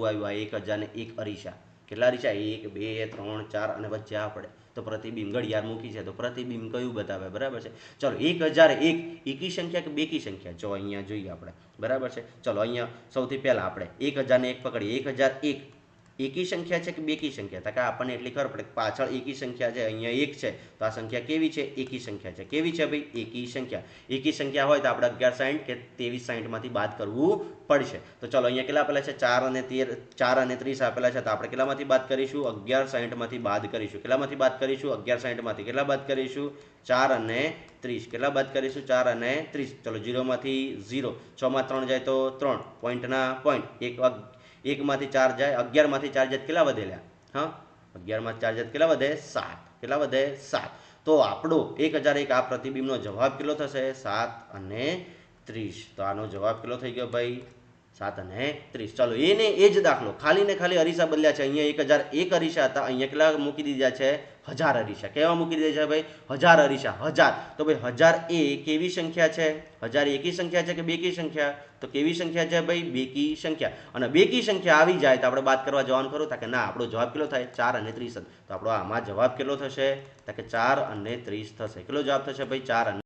નવું આવ્યું આ એક હજાર ને એક અરીસા. કેટલા અરીસા? એક, બે, ત્રણ, ચાર અને વચ્ચે આ પડે. તો પ્રતિબિંબ ઘડિયાળ મૂકી છે. તો પ્રતિબિંબ કયું બતાવે? બરાબર છે. ચલો, એક હજાર એક, એકી સંખ્યા કે બેકી સંખ્યા? જો અહીંયા જોઈએ આપણે. બરાબર છે. ચલો, અહીંયા સૌથી પહેલાં આપણે. એક હજારને એક પકડીએ. એક હજાર એક એકી સંખ્યા છે કે બેકી સંખ્યા? તો કે આપણને એટલી ખબર પડે પાછળ એકી સંખ્યા છે, અહીંયા એક છે. તો આ સંખ્યા કેવી છે? એકી સંખ્યા છે. કેવી છે ભાઈ? એકી સંખ્યા. એકી સંખ્યા હોય તો આપણે અગિયાર સાઠ કે ત્રેવીસ સાઠમાંથી બાદ કરવું પડશે. તો ચલો અહીંયા કેટલા આપેલા છે? ચાર અને તેર, ચાર અને ત્રીસ આપેલા છે. તો આપણે કેટલામાંથી બાદ કરીશું? અગિયાર સાઠમાંથી બાદ કરીશું. કેટલામાંથી બાદ કરીશું? અગિયાર સાઠમાંથી કેટલા બાદ કરીશું? ચાર અને ત્રીસ. કેટલા બાદ કરીશું? ચાર અને ત્રીસ. ચલો જીરોમાંથી ઝીરો. છમાં ત્રણ જાય તો ત્રણ. પોઈન્ટના પોઈન્ટ. એક એકમાંથી ચાર જાય, અગિયારમાંથી ચાર જાત કેટલા વધેલા હા? અગિયારમાં ચાર જાત કેટલા વધે? સાત. કેટલા વધે? સાત. તો આપણો એક હજાર એક, આ પ્રતિબિંબનો જવાબ કેટલો થશે? સાત અને ત્રીસ. તો આનો જવાબ કેટલો થઈ ગયો ભાઈ? સાત અને ત્રીસ. ચાલો, એને એ જ દાખલો. ખાલી ને ખાલી અરીસા બદલ્યા છે. અહીંયા એક હજાર એક અરીસા હતા. અહીંયા કેટલા મૂકી દીધા છે? હજાર અરીસા. કેવા મૂકી દીધા છે ભાઈ? હજાર અરીસા. હજાર. તો ભાઈ, હજાર એ કેવી સંખ્યા છે? હજાર એકી સંખ્યા છે કે બેકી સંખ્યા? તો કેવી સંખ્યા છે ભાઈ? બેકી સંખ્યા. અને બેકી સંખ્યા આવી જાય તો આપણે બાદ કરવા જવાનું ખરું? કે ના, આપણો જવાબ કેટલો થાય? ચાર અને ત્રીસ તો આપણો આમાં જવાબ કેટલો થશે? તો કે ચાર અને ત્રીસ થશે. કેટલો જવાબ થશે ભાઈ? ચાર અને